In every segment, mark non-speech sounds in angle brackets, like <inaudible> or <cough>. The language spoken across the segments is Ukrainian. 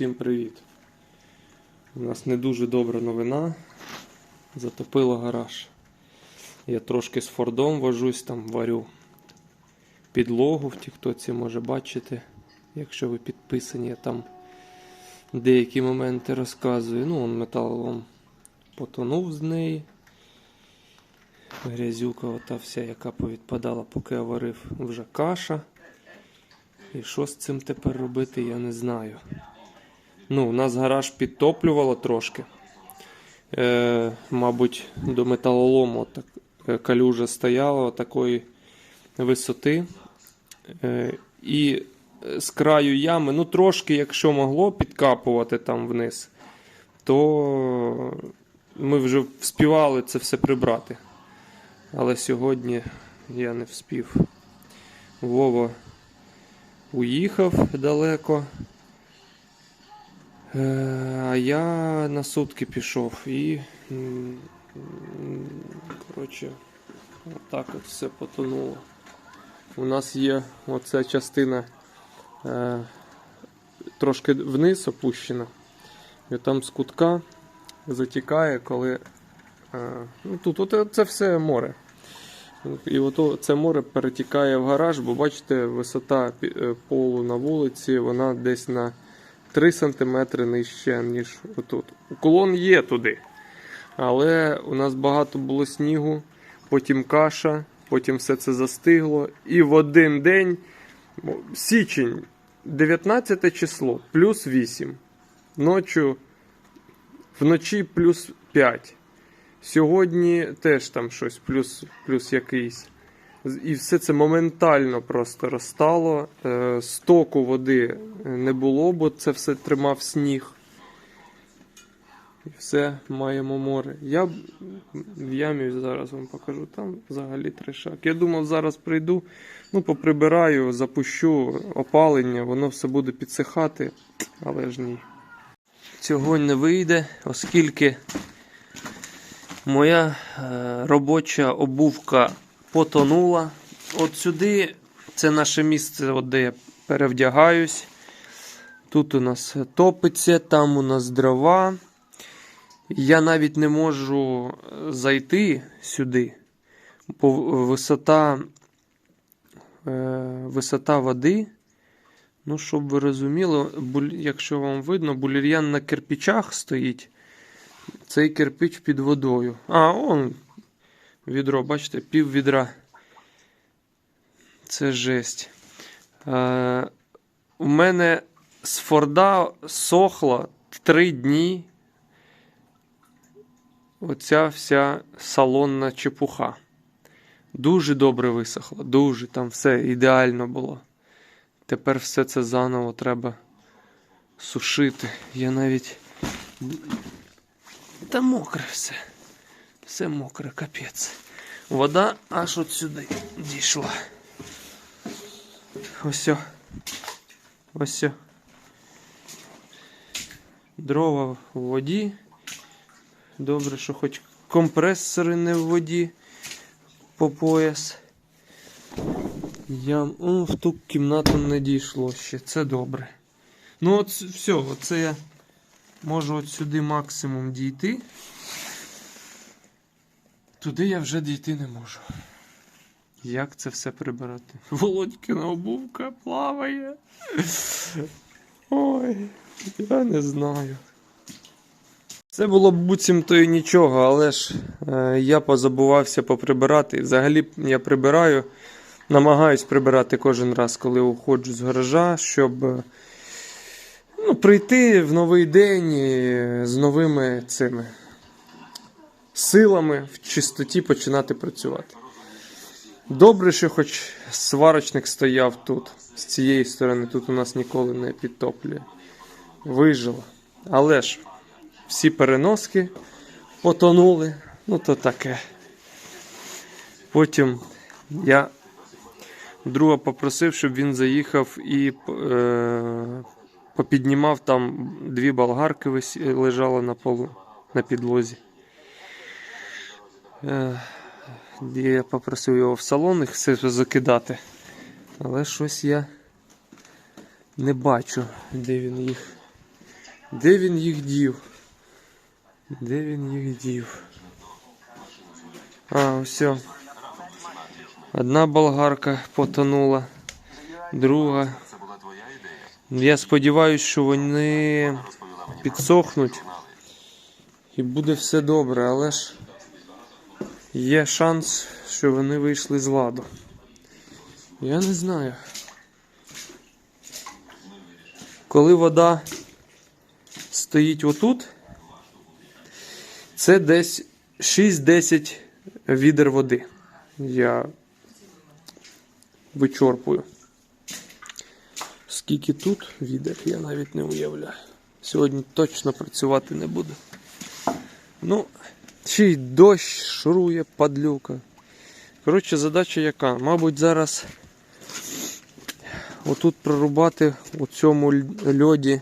Всім привіт! У нас не дуже добра новина. Затопило гараж. Я трошки з Фордом вожусь, там варю підлогу в тіктоці може бачити. Якщо ви підписані, я там деякі моменти розказую. Ну, он металолом потонув з неї. Грязюка ота вся, яка повідпадала, поки я варив, вже каша. І що з цим тепер робити, я не знаю. Ну, у нас гараж підтоплювало трошки. Е, мабуть, до металолому так, е, калюжа стояла такої висоти. Е, і з краю ями, ну трошки, якщо могло підкапувати там вниз, то ми вже вспівали це все прибрати. Але сьогодні я не вспів. Вова уїхав далеко. Е, А я на сутки пішов і. Коротше, отак от все потонуло. У нас є оця частина е, трошки вниз опущена. І там з кутка затікає, коли. Е, ну, тут от це все море. І ото це море перетікає в гараж, бо бачите, висота полу на вулиці, вона десь на 3 см нижче, ніж отут. Уклон є туди. Але у нас багато було снігу, потім каша, потім все це застигло. І в один день, січень, 19 число, плюс 8. Ночі, вночі плюс 5. Сьогодні теж там щось, плюс, плюс якийсь. І все це моментально просто розтало. Е, Стоку води не було, бо це все тримав сніг. І все, маємо море. Я в ямі зараз вам покажу, там взагалі трешак. Я думав, зараз прийду, ну, поприбираю, запущу опалення, воно все буде підсихати, але ж ні. Цього не вийде, оскільки Моя е, робоча обувка потонула. От сюди це наше місце, от де я перевдягаюсь. Тут у нас топиться, там у нас дрова. Я навіть не можу е, зайти сюди, бо висота, е, висота води. Ну, щоб ви розуміли, якщо вам видно, булір'ян на кирпичах стоїть. Цей кирпич під водою. А, он відро, бачите, пів відра. Це жесть. Е, у мене з Форда сохла три дні оця вся салонна чепуха. Дуже добре висохла, дуже там все ідеально було. Тепер все це заново треба сушити. Я навіть. Та мокре все. Все мокре, капець. Вода аж от сюди дійшла. Ось. Ось. Дрова в воді. Добре, що хоч компресори не в воді по пояс. Я О, в ту кімнату не дійшло ще. Це добре. Ну, от все, оце я можу от сюди максимум дійти. Туди я вже дійти не можу. Як це все прибирати? <laughs> Володькина обувка плаває. Ой, я не знаю. Це було б буцімто і нічого, але ж е, я позабувався поприбирати. Взагалі я прибираю, намагаюсь прибирати кожен раз, коли уходжу з гаража, щоб е, ну, прийти в новий день з новими цими силами в чистоті починати працювати. Добре, що хоч сварочник стояв тут, з цієї сторони, тут у нас ніколи не підтоплює. Вижило. Але ж всі переноски потонули, ну то таке. Потім я друга попросив, щоб він заїхав і е, попіднімав там дві болгарки лежали на полу на підлозі. Е, я попросив його в салон їх все закидати. Але щось я не бачу, де він їх Де він їх дів? Де він їх дів? А, все. Одна болгарка потонула, друга. Я сподіваюся, що вони підсохнуть і буде все добре, але ж є шанс, що вони вийшли з ладу. Я не знаю. Коли вода стоїть отут, це десь 6-10 відер води. Я вичорпую. Скільки тут відер, я навіть не уявляю. Сьогодні точно працювати не буду. Ну, ще дощ шурує, падлюка. Коротше, задача яка? Мабуть, зараз отут прорубати у цьому льоді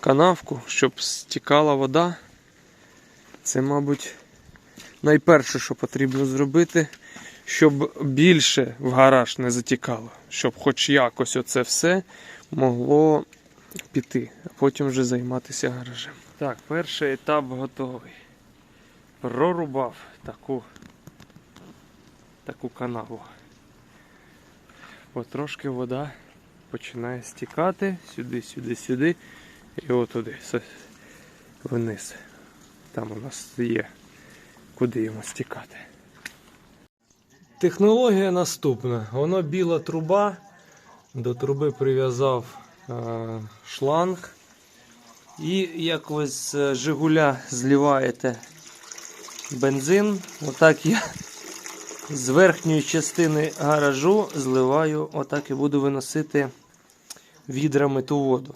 канавку, щоб стікала вода. Це, мабуть, найперше, що потрібно зробити, щоб більше в гараж не затікало, щоб хоч якось оце все могло піти, а потім вже займатися гаражем. Так, перший етап готовий. Прорубав таку, таку канаву. Потрошки вода починає стікати сюди, сюди, сюди і отуди, вниз. Там у нас є куди йому стікати. Технологія наступна. Воно біла труба. До труби прив'язав е, шланг. І як ви з е, Жигуля зливаєте бензин, отак я з верхньої частини гаражу зливаю, отак і буду виносити відрами ту воду.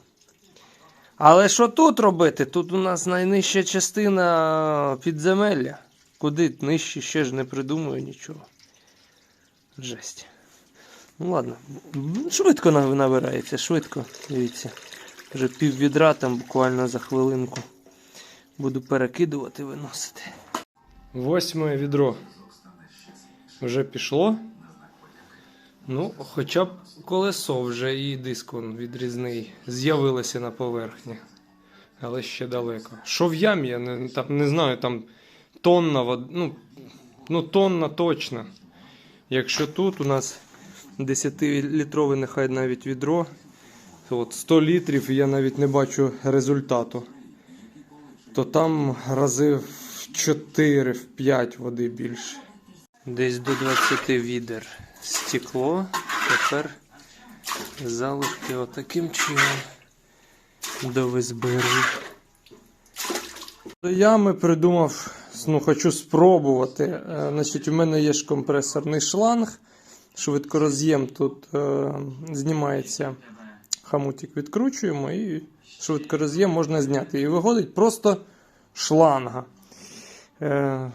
Але що тут робити? Тут у нас найнижча частина підземелля. Куди нижче ще ж не придумаю нічого. Жесть. Ну ладно, швидко набирається, швидко. Дивіться. Вже пів відра там буквально за хвилинку. Буду перекидувати, виносити. Восьме відро вже пішло. Ну, хоча б колесо вже і диск он відрізний з'явилося на поверхні. Але ще далеко. Що в ямі, я не, там, не знаю, там тонна води. Ну, ну, тонна точно. Якщо тут у нас 10-літрове, нехай навіть відро, то от 100 літрів я навіть не бачу результату. То там рази в 4, в 5 води більше. Десь до 20 відер стекло. Тепер залишки отаким чином до визбиру. До ями придумав, ну, хочу спробувати. Е, Значить, у мене є ж компресорний шланг, швидкороз'єм тут е, знімається хамутик, відкручуємо і швидкороз'єм можна зняти. І виходить просто шланга. Е,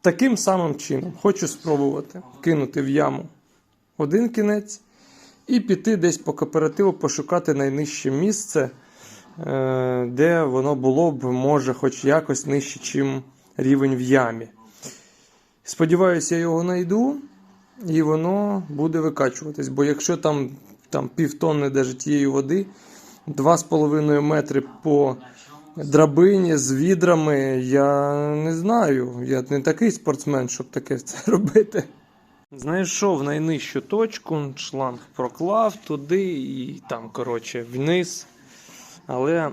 таким самим чином хочу спробувати кинути в яму один кінець і піти десь по кооперативу пошукати найнижче місце, е, де воно було б, може, хоч якось нижче, чим рівень в ямі. Сподіваюся, я його знайду і воно буде викачуватись. Бо якщо там, там півтонни даже тієї води, 2,5 метри по драбині з відрами, я не знаю. Я не такий спортсмен, щоб таке <laughs> це робити. Знайшов найнижчу точку, шланг проклав туди і там, коротше, вниз. Але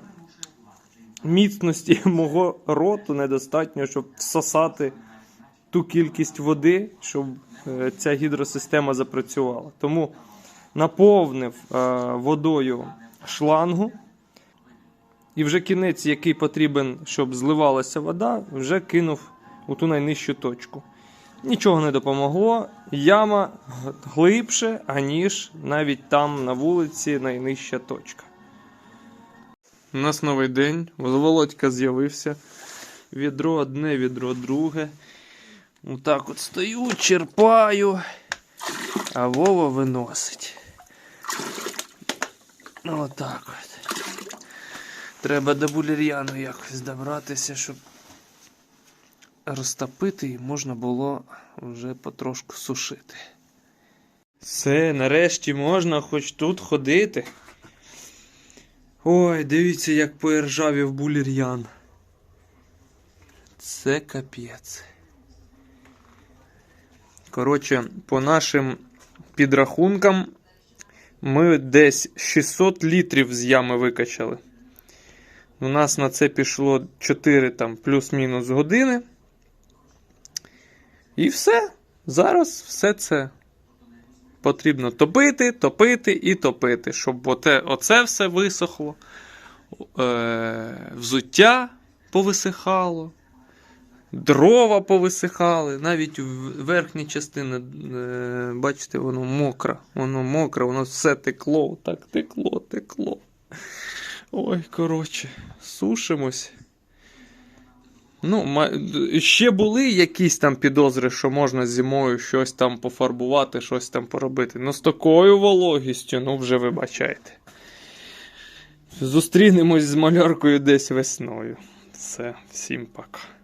міцності <laughs> мого роту недостатньо, щоб всосати ту кількість води, щоб е, ця гідросистема запрацювала. Тому наповнив е, водою шлангу. І вже кінець, який потрібен, щоб зливалася вода, вже кинув у ту найнижчу точку. Нічого не допомогло. Яма глибше, аніж навіть там на вулиці найнижча точка. У нас новий день. Володька з'явився. Відро одне, відро друге. Отак от стою, черпаю, а Вова виносить. Отак от. Треба до булір'яну якось добратися, щоб розтопити і можна було вже потрошку сушити. Все, нарешті можна хоч тут ходити. Ой, дивіться, як поіржавів булір'ян. Це капець. Коротше, по нашим підрахункам, ми десь 600 літрів з ями викачали. У нас на це пішло 4 там плюс-мінус години. І все. Зараз все це потрібно топити, топити і топити, щоб оте, оце все висохло, е, взуття повисихало, дрова повисихали, навіть верхні частини, е, бачите, воно мокре, воно мокре, воно все текло, так текло, текло. Ой, коротше, сушимось. Ну, ще були якісь там підозри, що можна зимою щось там пофарбувати, щось там поробити. Ну, з такою вологістю, ну вже вибачайте. Зустрінемось з маляркою десь весною. Все, всім пока.